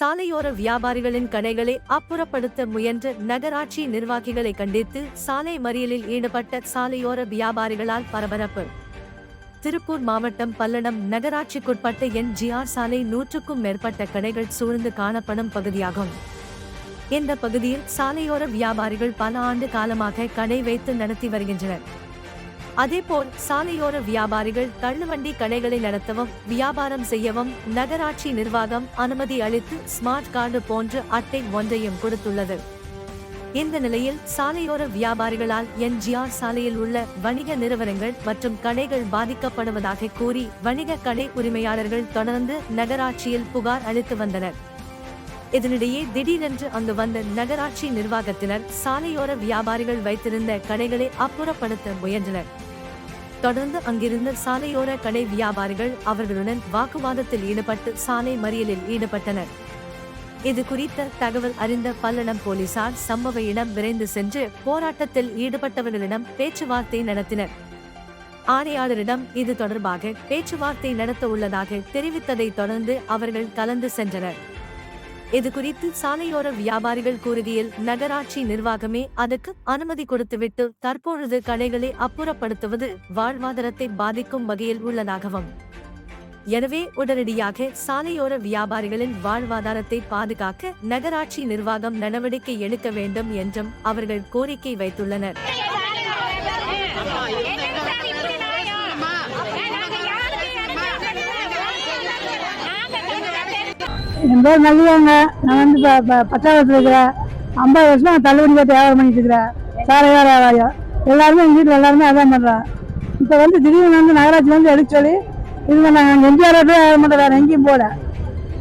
சாலையோர வியாபாரிகளின் கடைகளை அப்புறப்படுத்த முயன்ற நகராட்சி நிர்வாகிகளை கண்டித்து சாலை மறியலில் ஈடுபட்ட சாலையோர வியாபாரிகளால் பரபரப்பு. திருப்பூர் மாவட்டம் பல்லடம் நகராட்சிக்குட்பட்ட என். ஜிஆர் சாலை நூற்றுக்கும் மேற்பட்ட கடைகள் சூழ்ந்து காணப்படும் பகுதியாகும். இந்த பகுதியில் சாலையோர வியாபாரிகள் பல ஆண்டு காலமாக கடை வைத்து நடத்தி வருகின்றனர். அதேபோல் சாலையோர வியாபாரிகள் தள்ளுவண்டி கடைகளை நடத்தவும் வியாபாரம் செய்யவும் நகராட்சி நிர்வாகம் அனுமதி அளித்து ஸ்மார்ட் கார்டு போன்ற அட்டை ஒன்றையும் கொடுத்துள்ளது. இந்த நிலையில் சாலையோர வியாபாரிகளால் என்ஜிஆர் சாலையில் உள்ள வணிக நிறுவனங்கள் மற்றும் கடைகள் பாதிக்கப்படுவதாக கூறி வணிக கடை உரிமையாளர்கள் தொடர்ந்து நகராட்சியில் புகார் அளித்து வந்தனர். இதனிடையே திடீரென்று அங்கு வந்த நகராட்சி நிர்வாகத்தினர் சாலையோர வியாபாரிகள் வைத்திருந்த கடைகளை அப்புறப்படுத்த முயன்றனர். தொடர்ந்து அங்கிருந்த சாலையோர கடை வியாபாரிகள் அவர்களுடன் வாக்குவாதத்தில் ஈடுபட்டு சாலை மறியலில் ஈடுபட்டனர். இது குறித்த தகவல் அறிந்த பல்லடம் போலீசார் சம்பவ இடம் விரைந்து சென்று போராட்டத்தில் ஈடுபட்டவர்களிடம் பேச்சுவார்த்தை நடத்தினர். ஆணையாளரிடம் இது தொடர்பாக பேச்சுவார்த்தை நடத்த உள்ளதாக தெரிவித்ததை தொடர்ந்து அவர்கள் கலந்து சென்றனர். இது குறித்து சாலையோர வியாபாரிகள் கூறுகையில் நகராட்சி நிர்வாகமே அதற்கு அனுமதி கொடுத்துவிட்டு தற்பொழுது கடைகளை அப்புறப்படுத்துவது வாழ்வாதாரத்தை பாதிக்கும் வகையில் உள்ளதாகவும். எனவே உடனடியாக சாலையோர வியாபாரிகளின் வாழ்வாதாரத்தை பாதுகாக்க நகராட்சி நிர்வாகம் நடவடிக்கை எடுக்க வேண்டும் என்றும் அவர்கள் கோரிக்கை வைத்துள்ளனர். என் பேர் நல்லியாங்க நான் வந்து இப்போ இப்போ பச்சாவரத்தில் இருக்கிறேன் ஐம்பது வருஷம் நான் தள்ளுபடி பார்த்து வியாபாரம் பண்ணிட்டு இருக்கிறேன். சாலையார் வியாபாரம் எல்லாருமே எங்கள் வீட்டில் எல்லாருமே அதான் பண்ணுறேன் இப்போ வந்து திடீர்னு வந்து நகராட்சி வந்து எடுக்க சொல்லி இது நாங்கள் எம்ஜிஆர் ரோட்டில் வியாபாரம் பண்ணுறோம் வேறு எங்கேயும் போகல.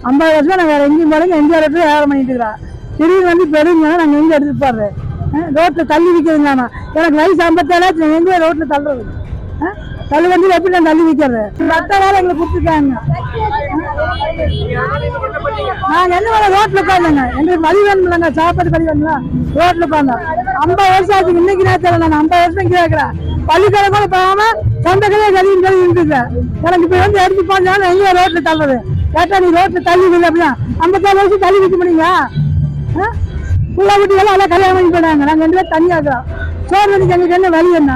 ஐம்பது வருஷமாக நான் வேறு எங்கேயும் போகல. எம்ஜிஆர் ரோட்டில் வியாபாரம் பண்ணிட்டு இருக்கிறேன் திடீர்னு வந்து பெருமையாக நாங்கள் எங்கே எடுத்துட்டு போடுறது ரோட்டில் தள்ளி விற்கிறதுங்களாமா எனக்கு வயசு ஐம்பத்தேழாச்சு நான் எங்கே ரோட்டில் தள்ளுறது. ஆ? தள்ளு எப்படி நான் தள்ளி விற்கிறது பத்து வேலை எங்களை கொடுத்துருக்காங்க நாங்க என்ன ரோட்ல உட்காந்துங்க எங்களுக்கு வழி வேணும்லங்க சாப்பாடு வழி வேணுங்களா ரோட்ல உட்காந்தோம் ஐம்பது வருஷம் ஆச்சு இன்னைக்கு நேரத்தில் நான் ஐம்பது வருஷம் கேட்கிறேன் பள்ளிக்கூடம் கூட போகாம சொந்த கழிவு கழிவு இருக்குது எனக்கு இப்ப வந்து எடுத்து போனாலும் எங்க ரோட்ல தள்ளுறது. கேட்டா நீ ரோட்ல தள்ளி விடல அப்படின்னா ஐம்பத்தாறு வருஷம் தள்ளி வைக்க முடியுங்க புள்ள குட்டிகள் எல்லாம் கல்யாணம் பண்ணி போனாங்க நாங்க ரெண்டு பேரும் தனியாக சோறு எங்களுக்கு என்ன வழி என்ன?